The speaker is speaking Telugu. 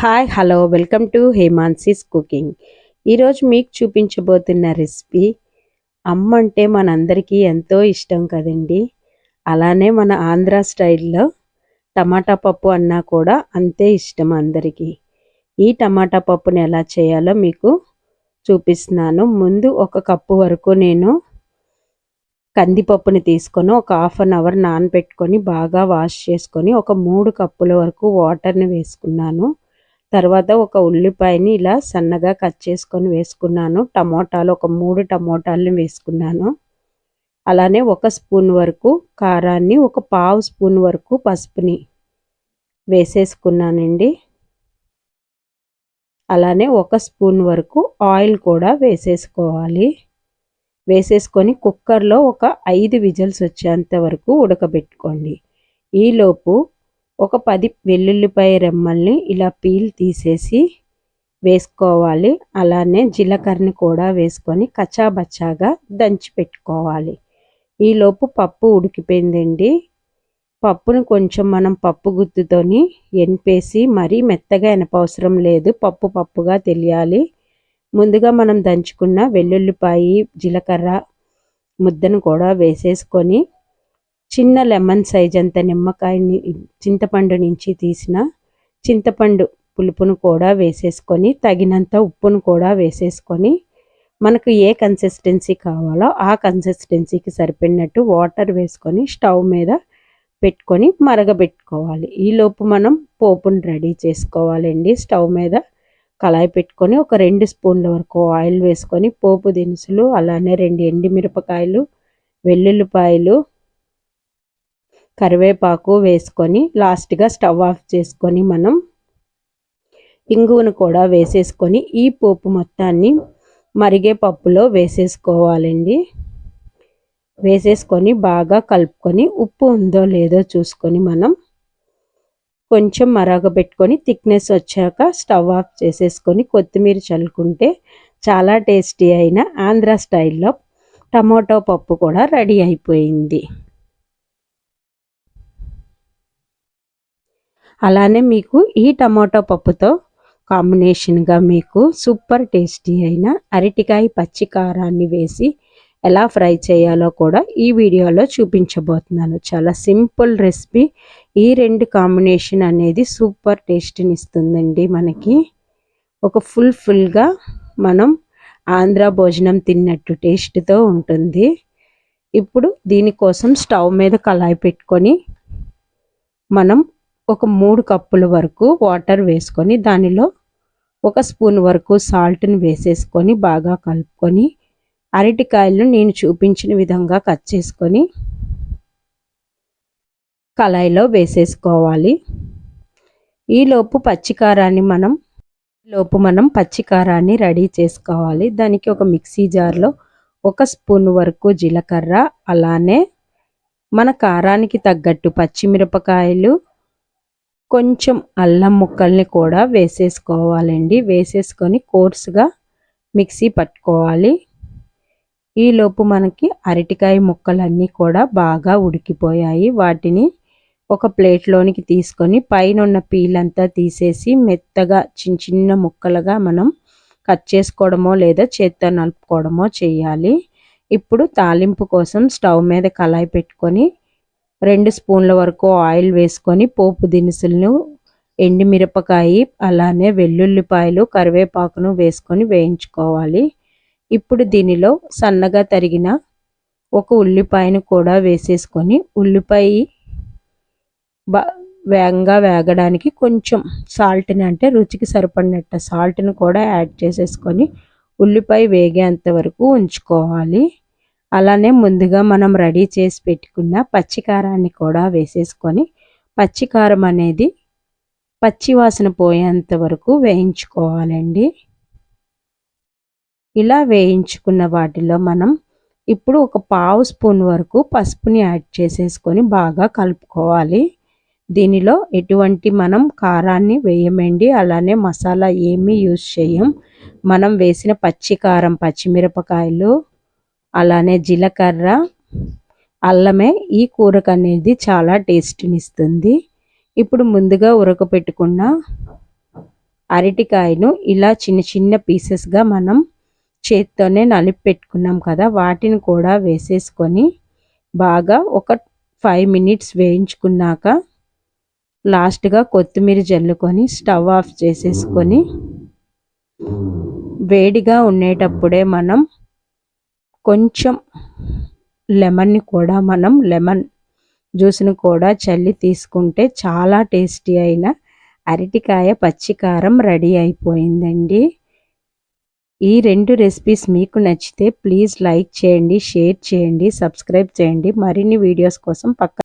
Hi hello welcome to Hemansi's cooking ఈరోజు మీకు చూపించబోతున్న రెసిపీ అమ్మ అంటే మనందరికీ ఎంతో ఇష్టం కదండి. అలానే మన ఆంధ్ర స్టైల్లో టమాటా పప్పు అన్నా కూడా అంతే ఇష్టం అందరికీ. ఈ టమాటా పప్పుని ఎలా చేయాలో మీకు చూపిస్తున్నాను. ముందు ఒక కప్పు వరకు నేను కందిపప్పుని తీసుకొని ఒక హాఫ్ అన్ అవర్ నానబెట్టుకొని బాగా వాష్ చేసుకొని ఒక మూడు కప్పుల వరకు వాటర్ని వేసుకున్నాను. తర్వాత ఒక ఉల్లిపాయని ఇలా సన్నగా కట్ చేసుకొని వేసుకున్నాను. టమోటాలు ఒక మూడు టమోటాలని వేసుకున్నాను. అలానే ఒక స్పూన్ వరకు కారాన్ని ఒక పావు స్పూన్ వరకు పసుపుని వేసేసుకున్నానండి. అలానే ఒక స్పూన్ వరకు ఆయిల్ కూడా వేసేసుకోవాలి. వేసేసుకొని కుక్కర్లో ఒక ఐదు విజిల్స్ వచ్చేంత వరకు ఉడకబెట్టుకోండి. ఈలోపు ఒక పది వెల్లుల్లిపాయ రెమ్మల్ని ఇలా పీల్ తీసేసి వేసుకోవాలి. అలానే జీలకర్రని కూడా వేసుకొని కచ్చాబచ్చాగా దంచి పెట్టుకోవాలి. ఈలోపు పప్పు ఉడికిపోయిందండి. పప్పును కొంచెం మనం పప్పు గుత్తుతోని ఎనిపేసి మరీ మెత్తగా ఎనపవసరం లేదు. పప్పు పప్పుగా తెలియాలి. ముందుగా మనం దంచుకున్న వెల్లుల్లిపాయి జీలకర్ర ముద్దను కూడా వేసేసుకొని చిన్న లెమన్ సైజ్ అంత నిమ్మకాయని చింతపండు నుంచి తీసిన చింతపండు పులుపును కూడా వేసేసుకొని తగినంత ఉప్పును కూడా వేసేసుకొని మనకు ఏ కన్సిస్టెన్సీ కావాలో ఆ కన్సిస్టెన్సీకి సరిపడినట్టు వాటర్ వేసుకొని స్టవ్ మీద పెట్టుకొని మరగబెట్టుకోవాలి. ఈలోపు మనం పోపును రెడీ చేసుకోవాలండి. స్టవ్ మీద కళాయి పెట్టుకొని ఒక రెండు స్పూన్ల వరకు ఆయిల్ వేసుకొని పోపు దినుసులు అలానే రెండు ఎండిమిరపకాయలు వెల్లుల్లిపాయలు కరివేపాకు వేసుకొని లాస్ట్గా స్టవ్ ఆఫ్ చేసుకొని మనం ఇంగువను కూడా వేసేసుకొని ఈ పోపు మొత్తాన్ని మరిగే పప్పులో వేసేసుకోవాలండి. వేసేసుకొని బాగా కలుపుకొని ఉప్పు ఉందో లేదో చూసుకొని మనం కొంచెం మరగబెట్టుకొని థిక్నెస్ వచ్చాక స్టవ్ ఆఫ్ చేసేసుకొని కొత్తిమీర చల్లుకుంటే చాలా టేస్టీ అయిన ఆంధ్ర స్టైల్లో టమాటో పప్పు కూడా రెడీ అయిపోయింది. అలానే మీకు ఈ టమాటో పప్పుతో కాంబినేషన్గా మీకు సూపర్ టేస్టీ అయిన అరటికాయ పచ్చి కారాన్ని వేసి ఎలా ఫ్రై చేయాలో కూడా ఈ వీడియోలో చూపించబోతున్నాను. చాలా సింపుల్ రెసిపీ. ఈ రెండు కాంబినేషన్ అనేది సూపర్ టేస్ట్ని ఇస్తుందండి మనకి. ఒక ఫుల్ ఫుల్గా మనం ఆంధ్ర భోజనం తిన్నట్టు టేస్ట్తో ఉంటుంది. ఇప్పుడు దీనికోసం స్టవ్ మీద కళాయి పెట్టుకొని మనం ఒక మూడు కప్పుల వరకు వాటర్ వేసుకొని దానిలో ఒక స్పూన్ వరకు సాల్ట్ని వేసేసుకొని బాగా కలుపుకొని అరటికాయలను నేను చూపించిన విధంగా కట్ చేసుకొని కళాయిలో వేసేసుకోవాలి. ఈలోపు పచ్చికారాన్ని మనం లోపు మనం పచ్చికారాన్ని రెడీ చేసుకోవాలి. దానికి ఒక మిక్సీ జార్లో ఒక స్పూన్ వరకు జీలకర్ర అలానే మన కారానికి తగ్గట్టు పచ్చిమిరపకాయలు కొంచెం అల్లం ముక్కల్ని కూడా వేసేసుకోవాలండి. వేసేసుకొని కోర్సుగా మిక్సీ పట్టుకోవాలి. ఈలోపు మనకి అరటికాయ ముక్కలన్నీ కూడా బాగా ఉడికిపోయాయి. వాటిని ఒక ప్లేట్లోనికి తీసుకొని పైన ఉన్న పీలంతా తీసేసి మెత్తగా చిన్న చిన్న ముక్కలుగా మనం కట్ చేసుకోవడమో లేదా చేత్తో నలుపుకోవడమో చేయాలి. ఇప్పుడు తాలింపు కోసం స్టవ్ మీద కళాయి పెట్టుకొని రెండు స్పూన్ల వరకు ఆయిల్ వేసుకొని పోపు దినుసులను ఎండుమిరపకాయ అలానే వెల్లుల్లిపాయలు కరివేపాకును వేసుకొని వేయించుకోవాలి. ఇప్పుడు దీనిలో సన్నగా తరిగిన ఒక ఉల్లిపాయను కూడా వేసేసుకొని ఉల్లిపాయ వేగంగా వేగడానికి కొంచెం సాల్ట్ని అంటే రుచికి సరిపడినట్టు సాల్ట్ని కూడా యాడ్ చేసేసుకొని ఉల్లిపాయ వేగేంత వరకు ఉంచుకోవాలి. అలానే ముందుగా మనం రెడీ చేసి పెట్టుకున్న పచ్చికారాన్ని కూడా వేసేసుకొని పచ్చికారం అనేది పచ్చివాసన పోయేంత వరకు వేయించుకోవాలండి. ఇలా వేయించుకున్న వాటిలో మనం ఇప్పుడు ఒక పావు స్పూన్ వరకు పసుపుని యాడ్ చేసేసుకొని బాగా కలుపుకోవాలి. దీనిలో ఎటువంటి మనం కారాన్ని వేయమండి అలానే మసాలా ఏమీ యూజ్ చేయం. మనం వేసిన పచ్చి కారం పచ్చిమిరపకాయలు అలానే జీలకర్ర అల్లమే ఈ కూరకు అనేది చాలా టేస్ట్ని ఇస్తుంది ఇప్పుడు ముందుగా ఉరకపెట్టుకున్న అరటికాయను ఇలా చిన్న చిన్న పీసెస్గా మనం చేత్తోనే నలిపి పెట్టుకున్నాం కదా వాటిని కూడా వేసేసుకొని బాగా ఒక ఫైవ్ మినిట్స్ వేయించుకున్నాక లాస్ట్గా కొత్తిమీర జల్లుకొని స్టవ్ ఆఫ్ చేసేసుకొని వేడిగా ఉండేటప్పుడే మనం కొంచెం లెమన్ని కూడా మనం లెమన్ జ్యూస్ని కూడా చల్లి తీసుకుంటే చాలా టేస్టీ అయిన అరటికాయ పచ్చికారం రెడీ అయిపోయిందండి. ఈ రెండు రెసిపీస్ మీకు నచ్చితే ప్లీజ్ లైక్ చేయండి షేర్ చేయండి సబ్స్క్రైబ్ చేయండి. మరిన్ని వీడియోస్ కోసం పక్క